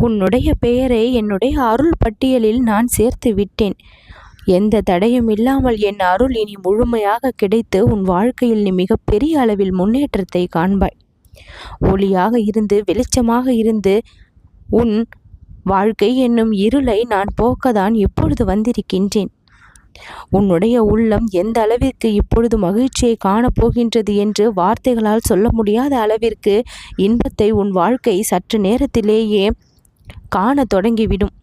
உன்னுடைய பெயரை என்னுடைய அருள் பட்டியலில் நான் சேர்த்து விட்டேன். எந்த தடையும் இல்லாமல் என் அருள் இனி முழுமையாக கிடைத்து உன் வாழ்க்கையில் நீ மிகப்பெரிய அளவில் முன்னேற்றத்தை காண்பாய். ஒளியாக இருந்து வெளிச்சமாக இருந்து உன் வாழ்க்கை என்னும் இருளை நான் போக்கதான் இப்பொழுது வந்திருக்கின்றேன். உன்னுடைய உள்ளம் எந்த அளவிற்கு இப்பொழுது மகிழ்ச்சியை காணப்போகின்றது என்று வார்த்தைகளால் சொல்ல முடியாத அளவிற்கு இன்பத்தை உன் வாழ்க்கை சற்று நேரத்திலேயே காண தொடங்கிவிடும்.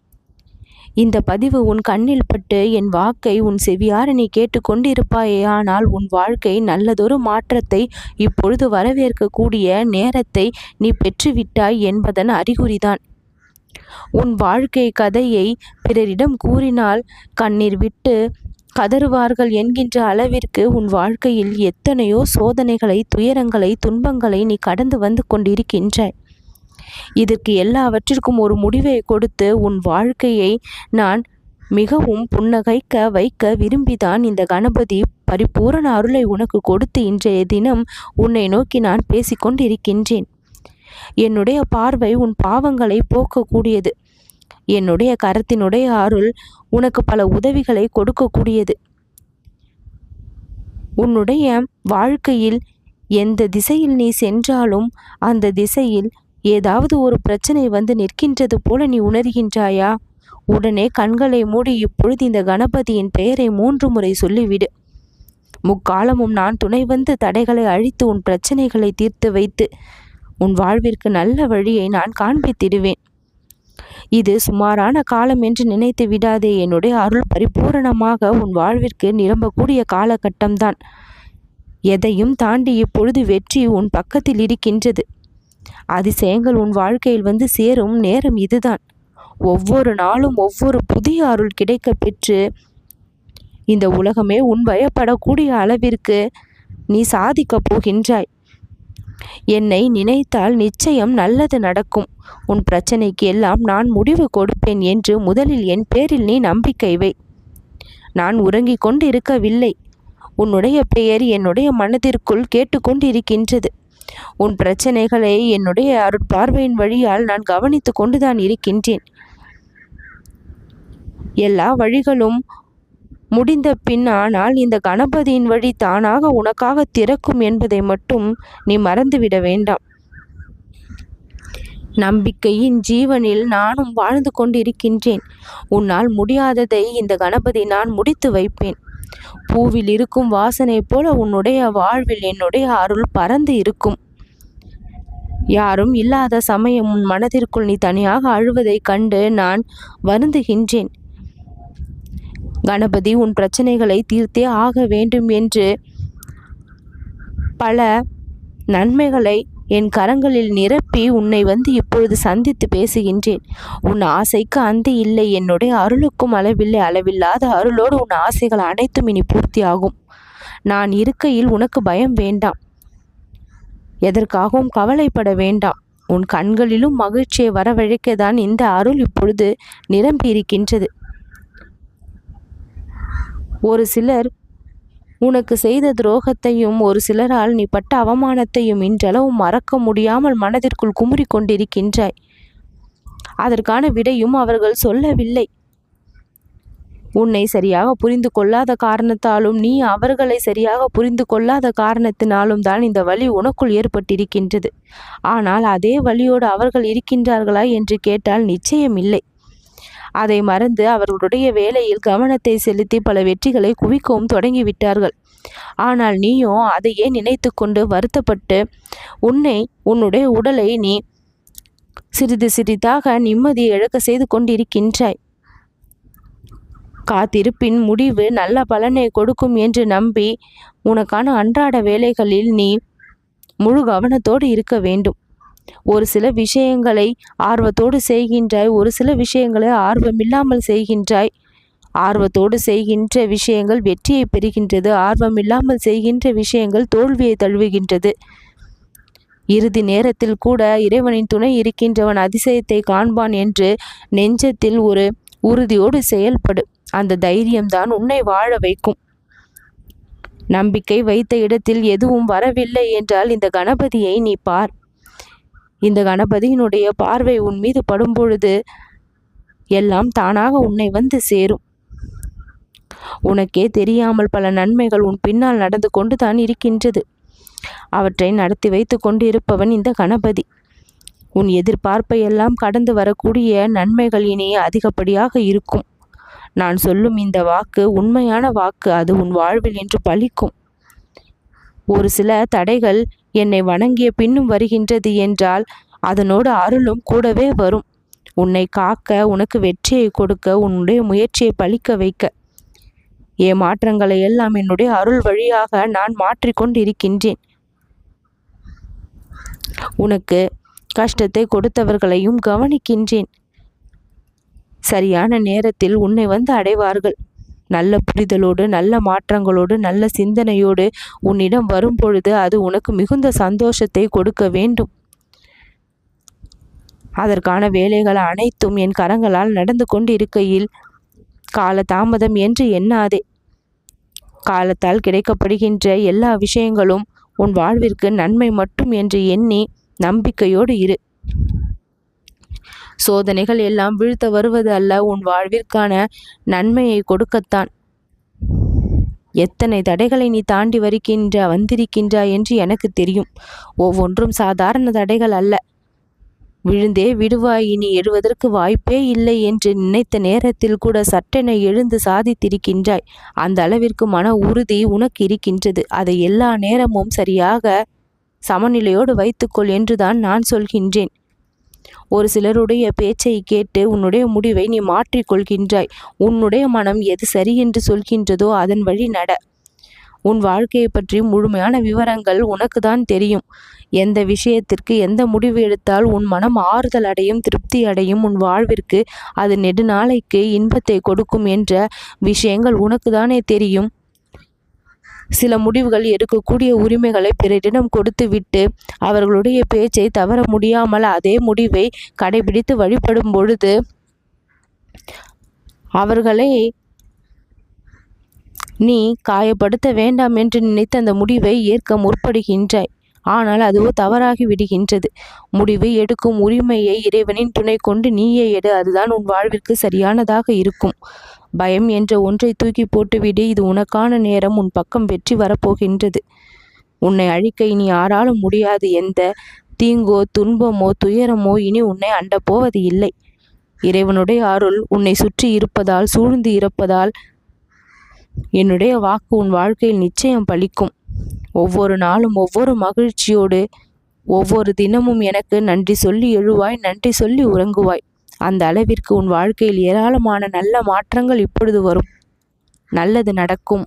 இந்த பதிவு உன் கண்ணில் பட்டு என் வாக்கை உன் செவியார நீ கேட்டுக்கொண்டிருப்பாயே ஆனால் உன் வாழ்க்கை நல்லதொரு மாற்றத்தை இப்பொழுது வரவேற்கக்கூடிய நேரத்தை நீ பெற்றுவிட்டாய் என்பதன் அறிகுறிதான். உன் வாழ்க்கை கதையை பிறரிடம் கூறினால் கண்ணீர் விட்டு கதறுவார்கள் என்கின்ற அளவிற்கு உன் வாழ்க்கையில் எத்தனையோ சோதனைகளை துயரங்களை துன்பங்களை நீ கடந்து வந்து கொண்டிருக்கின்றாய். இதற்கு எல்லாவற்றிற்கும் ஒரு முடிவை கொடுத்து உன் வாழ்க்கையை நான் மிகவும் புன்னகைக்க வைக்க விரும்பிதான். இந்த கணபதி பரிபூரண அருளை உனக்கு கொடுத்து இன்றைய தினம் உன்னை நோக்கி நான் பேசிக்கொண்டிருக்கின்றேன். என்னுடைய பார்வை உன் பாவங்களை போக்கக்கூடியது. என்னுடைய கரத்தினுடைய அருள் உனக்கு பல உதவிகளை கொடுக்கக்கூடியது. உன்னுடைய வாழ்க்கையில் எந்த திசையில் நீ சென்றாலும் அந்த திசையில் ஏதாவது ஒரு பிரச்சனை வந்து நிற்கின்றது போல நீ உணர்கின்றாயா? உடனே கண்களை மூடி இப்பொழுது இந்த கணபதியின் பெயரை மூன்று முறை சொல்லிவிடு. முக்காலமும் நான் துணை வந்து தடைகளை அழித்து உன் பிரச்சனைகளை தீர்த்து வைத்து உன் வாழ்விற்கு நல்ல வழியை நான் காண்பித்திடுவேன். இது சுமாரான காலம் என்று நினைத்து விடாதே. என்னுடைய அருள் பரிபூரணமாக உன் வாழ்விற்கு நிரம்பக்கூடிய காலகட்டம்தான். எதையும் தாண்டி இப்பொழுது வெற்றி உன் பக்கத்தில் இருக்கின்றது. அதிசயங்கள் உன் வாழ்க்கையில் வந்து சேரும் நேரம் இதுதான். ஒவ்வொரு நாளும் ஒவ்வொரு புதிய அருள் கிடைக்க பெற்று இந்த உலகமே உன் பயப்படக்கூடிய அளவிற்கு நீ சாதிக்கப் போகின்றாய். என்னை நினைத்தால் நிச்சயம் நல்லது நடக்கும். உன் பிரச்சனைக்கு எல்லாம் நான் முடிவு கொடுப்பேன் என்று முதலில் என் பேரில் நீ நம்பிக்கை வை. நான் உறங்கிக் கொண்டு இருக்கவில்லை உன்னுடைய பெயர் என்னுடைய மனதிற்குள் கேட்டுக்கொண்டிருக்கின்றது உன் பிரச்சனைகளை என்னுடைய அருட்பார்வையின் வழியால் நான் கவனித்து கொண்டுதான் இருக்கின்றேன். எல்லா வழிகளும் முடிந்த பின் ஆனால் இந்த கணபதியின் வழி தானாக உனக்காக திறக்கும் என்பதை மட்டும் நீ மறந்துவிட வேண்டாம். நம்பிக்கையின் ஜீவனில் நானும் வாழ்ந்து கொண்டிருக்கின்றேன். உன்னால் முடியாததை இந்த கணபதி நான் முடித்து வைப்பேன். பூவில் இருக்கும் வாசனை போல உன்னுடைய வாழ்வில் என்னுடைய அருள் பறந்து இருக்கும். யாரும் இல்லாத சமயம் உன் மனதிற்குள் நீ தனியாக அழுவதைக் கண்டு நான் வருந்துகின்றேன். கணபதி உன் பிரச்சனைகளை தீர்த்தே ஆக வேண்டும் என்று பல நன்மைகளை என் கரங்களில் நிரப்பி உன்னை வந்து இப்பொழுது சந்தித்து பேசுகின்றேன். உன் ஆசைக்கு அந்த இல்லை. என்னுடைய அருளுக்கும் அளவில்லை. அளவில்லாத அருளோடு உன் ஆசைகள் அனைத்தும் இனி பூர்த்தியாகும். நான் இருக்கையில் உனக்கு பயம் வேண்டாம். எதற்காகவும் கவலைப்பட வேண்டாம். உன் கண்களிலும் மகிழ்ச்சியை வரவழைக்கத்தான் இந்த அருள் இப்பொழுது நிரம்பி இருக்கின்றது ஒரு சிலர் உனக்கு செய்த துரோகத்தையும் ஒரு சிலரால் நீ பட்ட அவமானத்தையும் இன்றளவு மறக்க முடியாமல் மனதிற்குள் குமுறி கொண்டிருக்கின்றாய் அதற்கான விடையும் அவர்கள் சொல்லவில்லை. உன்னை சரியாக புரிந்து கொள்ளாத காரணத்தாலும் நீ அவர்களை சரியாக புரிந்து கொள்ளாத காரணத்தினாலும் தான் இந்த வழி உனக்குள் ஏற்பட்டிருக்கின்றது. ஆனால் அதே வழியோடு அவர்கள் இருக்கின்றார்களா என்று கேட்டால் நிச்சயம் இல்லை அதை மறந்து அவர்களுடைய வேலையில் கவனத்தை செலுத்தி பல வெற்றிகளை குவிக்கவும் தொடங்கிவிட்டார்கள். ஆனால் நீயும் அதையே நினைத்து கொண்டு வருத்தப்பட்டு உன்னை உன்னுடைய உடலை நீ சிறிது சிறிதாக நிம்மதியை இழக்க செய்து கொண்டிருக்கின்றாய். காத்திருப்பின் முடிவு நல்ல பலனை கொடுக்கும் என்று நம்பி உனக்கான அன்றாட வேலைகளில் நீ முழு கவனத்தோடு இருக்க வேண்டும். ஒரு சில விஷயங்களை ஆர்வத்தோடு செய்கின்றாய் ஒரு சில விஷயங்களை ஆர்வமில்லாமல் செய்கின்றாய். ஆர்வத்தோடு செய்கின்ற விஷயங்கள் வெற்றியை பெறுகின்றது ஆர்வமில்லாமல் செய்கின்ற விஷயங்கள் தோல்வியை தழுவுகின்றது. இறுதி நேரத்தில் கூட இறைவனின் துணை இருக்கின்றவன் அதிசயத்தை காண்பான் என்று நெஞ்சத்தில் ஒரு உறுதியோடு செயல்படு. அந்த தைரியம்தான் உன்னை வாழ வைக்கும். நம்பிக்கை வைத்த இடத்தில் எதுவும் வரவில்லை என்றால் இந்த கணபதியை நீ பார். இந்த கணபதியினுடைய பார்வை உன் மீது படும்பொழுது எல்லாம் தானாக உன்னை வந்து சேரும். உனக்கே தெரியாமல் பல நன்மைகள் உன் பின்னால் நடந்து கொண்டு தான் இருக்கின்றது. அவற்றை நடத்தி வைத்து கொண்டு இருப்பவன் இந்த கணபதி. உன் எதிர்பார்ப்பை எல்லாம் கடந்து வரக்கூடிய நன்மைகள் இனி அதிகப்படியாக இருக்கும். நான் சொல்லும் இந்த வாக்கு உண்மையான வாக்கு அது உன் வாழ்வில் என்று பலிக்கும் ஒரு சில தடைகள் என்னை வணங்கிய பின்னும் வருகின்றது என்றால் அதனோடு அருளும் கூடவே வரும். உன்னை காக்க உனக்கு வெற்றியை கொடுக்க உன்னுடைய முயற்சியை பலிக்க வைக்க. ஏமாற்றங்களை எல்லாம் என்னுடைய அருள் வழியாக நான் மாற்றிக்கொண்டிருக்கின்றேன் உனக்கு கஷ்டத்தை கொடுத்தவர்களையும் கவனிக்கின்றேன். சரியான நேரத்தில் உன்னை வந்து அடைவார்கள். நல்ல புரிதலோடு நல்ல மாற்றங்களோடு நல்ல சிந்தனையோடு உன்னிடம் வரும் பொழுது அது உனக்கு மிகுந்த சந்தோஷத்தை கொடுக்க வேண்டும். அதற்கான வேலைகள் அனைத்தும் என் கரங்களால் நடந்து கொண்டிருக்கையில் கால தாமதம் என்று எண்ணாதே. காலத்தால் கிடைக்கப்படுகின்ற எல்லா விஷயங்களும் உன் வாழ்விற்கு நன்மை மட்டும் என்று எண்ணி நம்பிக்கையோடு இரு. சோதனைகள் எல்லாம் வீழ்த்த வருவது அல்ல உன் வாழ்விற்கான நன்மையை கொடுக்கத்தான். எத்தனை தடைகளை நீ தாண்டி வருகின்ற வந்திருக்கின்றாய் என்று எனக்கு தெரியும். ஒவ்வொன்றும் சாதாரண தடைகள் அல்ல. விழுந்தே விடுவாய் இனி எழுவதற்கு வாய்ப்பே இல்லை என்று நினைத்த நேரத்தில் கூட சட்டென எழுந்து சாதித்திருக்கின்றாய். அந்த அளவிற்கு மன உறுதி உனக்கு இருக்கின்றது. அதை எல்லா நேரமும் சரியாக சமநிலையோடு வைத்துக்கொள் என்றுதான் நான் சொல்கின்றேன். ஒரு சிலருடைய பேச்சை கேட்டு உன்னுடைய முடிவை நீ மாற்றிக்கொள்கின்றாய் உன்னுடைய மனம் எது சரி என்று சொல்கின்றதோ அதன் வழி நட. உன் வாழ்க்கையை பற்றி முழுமையான விவரங்கள் உனக்கு தான் தெரியும். எந்த விஷயத்திற்கு எந்த முடிவு எடுத்தால் உன் மனம் ஆறுதல் அடையும் திருப்தி அடையும். உன் வாழ்விற்கு அது நெடுநாளைக்கு இன்பத்தை கொடுக்கும் என்ற விஷயங்கள் உனக்கு தானே தெரியும். சில முடிவுகள் எடுக்கக்கூடிய உரிமைகளை பிறரிடம் கொடுத்துவிட்டு அவர்களுடைய பேச்சை தவற முடியாமல் அதே முடிவை கடைபிடித்து வழிபடும் பொழுது அவர்களை நீ காயப்படுத்த வேண்டாம் என்று நினைத்து அந்த முடிவை ஏற்க முற்படுகின்றாய். ஆனால் அதுவோ தவறாகி விடுகின்றது. முடிவு எடுக்கும் உரிமையை இறைவனின் துணை கொண்டு நீயே எடு அதுதான் உன் வாழ்விற்கு சரியானதாக இருக்கும். பயம் என்ற ஒன்றை தூக்கி போட்டுவிடு இது உனக்கான நேரம் உன் பக்கம் வெற்றி வரப்போகின்றது. உன்னை அழிக்க இனி யாராலும் முடியாது எந்த தீங்கோ துன்பமோ துயரமோ இனி உன்னை அண்டப் போவது இல்லை. இறைவனுடைய அருள் உன்னை சுற்றி இருப்பதால் சூழ்ந்து இருப்பதால் என்னுடைய வாக்கு உன் வாழ்க்கையில் நிச்சயம் பலிக்கும். ஒவ்வொரு நாளும் ஒவ்வொரு மகிழ்ச்சியோடு ஒவ்வொரு தினமும் எனக்கு நன்றி சொல்லி எழுவாய் நன்றி சொல்லி உறங்குவாய். அந்த அளவிற்கு உன் வாழ்க்கையில் ஏராளமான நல்ல மாற்றங்கள் இப்பொழுது வரும். நல்லது நடக்கும்.